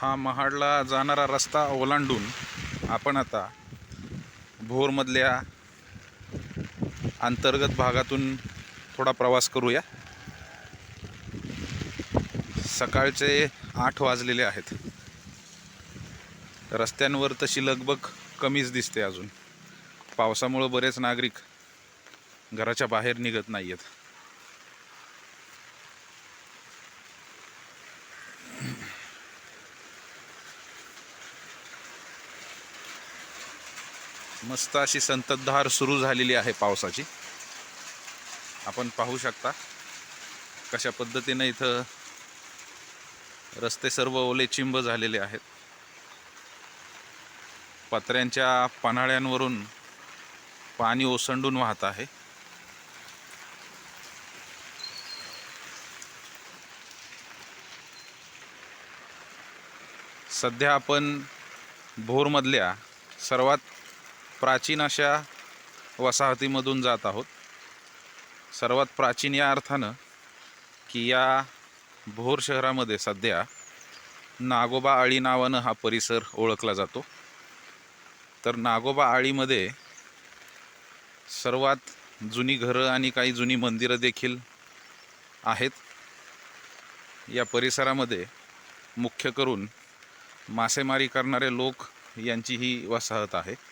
हा महाडला जाणारा रस्ता ओलांडून आपण आता भोरमधल्या अंतर्गत भागातून थोडा प्रवास करूया. सकाळचे आठ वाजलेले आहेत. रस्त्यांवर तशी लगबग कमीच दिसते अजून. पावसामुळं बरेच नागरिक घराच्या बाहेर निघत नाही आहेत मस्त अशी संततधार सुरू झालेली आहे पावसाची. आपण पाहू शकता कशा पद्धतीनं इथं रस्ते सर्व ओले चिंब झालेले आहेत. पत्र्यांच्या पन्हाळ्यांवरून पाणी ओसंडून वाहत आहे. सध्या आपण भोरमधल्या सर्वात प्राचीन अशा वसाहतीमधून जात आहोत. सर्वात प्राचीन या अर्थानं की या भोर शहरामध्ये सध्या नागोबा आळी नावानं हा परिसर ओळखला जातो. तर नागोबा आळीमध्ये सर्वात जुनी घरं आणि काही जुनी मंदिरं देखील आहेत. या परिसरामध्ये मुख्य करून मासेमारी करणारे लोक यांची ही वसाहत आहे.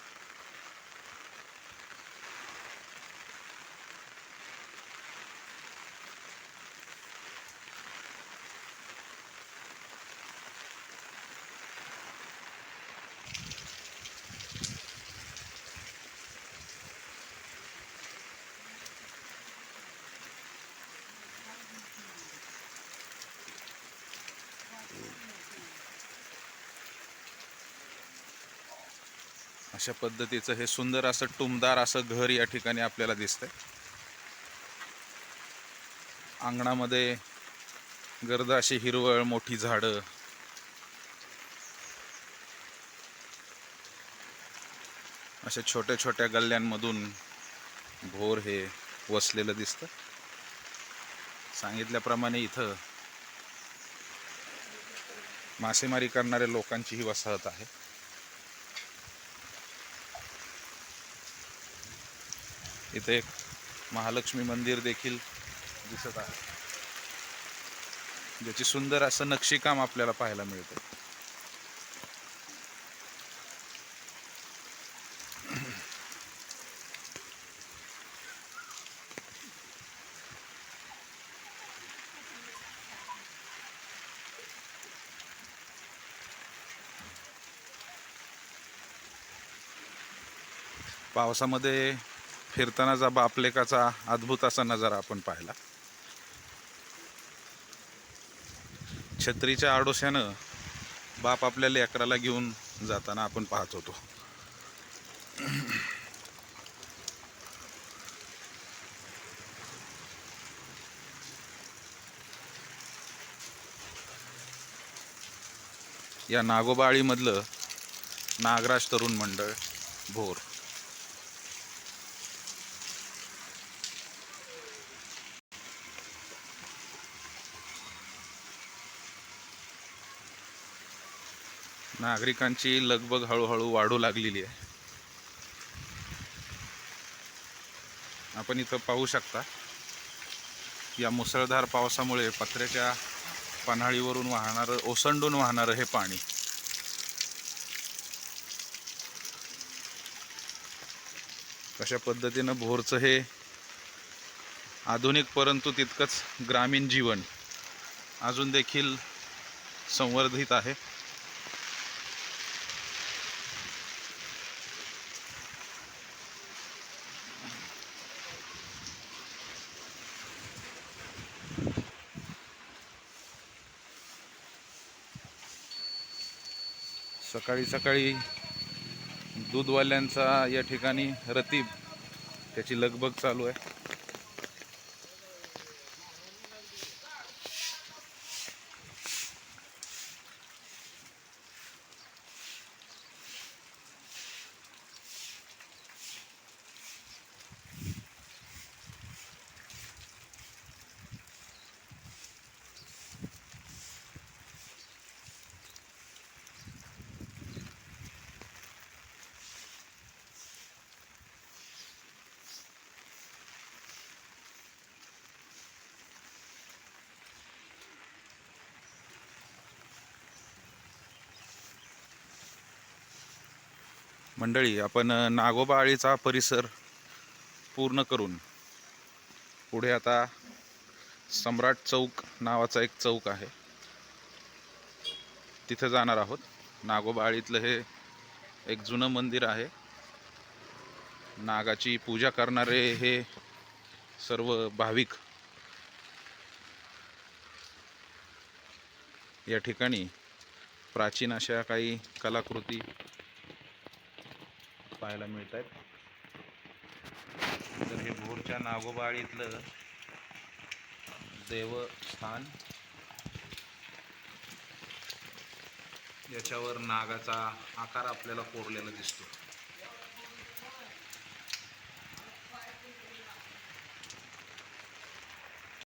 अशा पद्धतीचं हे सुंदर असं टुमदार असं घर या ठिकाणी आपल्याला दिसतंय. अंगणामध्ये गर्द अशी हिरवळ मोठी झाडं. अशा छोट्या छोट्या गल्ल्यांमधून भोर हे वसलेलं दिसतं. सांगितल्याप्रमाणे इथं मासेमारी करणाऱ्या लोकांची ही वसाहत आहे. इथे एक महालक्ष्मी मंदिर देखील दिसत आहे. ज्याची सुंदर असं नक्षीकाम आपल्याला पाहायला मिळतं. पावसामध्ये फिरतानाचा बापलेकाचा अद्भुत असा नजारा आपण पाहिला. छत्रीच्या आडोश्यानं बाप आपल्या लेकराला घेऊन जाताना आपण पाहत होतो. या नागोबाळीमधलं नागराज तरुण मंडळ भोर. नागरिकांची लगबग हळूहळू वाढू लागलेली आहे. आपण इथं पाहू शकता या मुसळधार पावसामुळे पत्र्याच्या पन्हाळीवरून वाहणारं ओसंडून वाहणारं हे पाणी. कशा पद्धतीनं भोरचं हे आधुनिक परंतु तितकंच ग्रामीण जीवन अजून देखील संवर्धित आहे. सकाळी सकाळी दूधवाल्यांचा या ठिकाणी रतीब त्याची लगबग चालू आहे. मंडळी आपण नागोबा आळीचा परिसर पूर्ण करून पुढे आता सम्राट चौक नावाचा एक चौक आहे. तिथे जाणार आहोत. नागोबा आळीतलं हे एक जुनं मंदिर आहे. नागाची पूजा करणारे हे सर्व भाविक या ठिकाणी प्राचीन अशा काही कलाकृती पाहायला मिळत आहेत तर हे भोरच्या नागोबाळीतलं देवस्थान. याच्यावर नागाचा आकार आपल्याला कोरलेला दिसतो.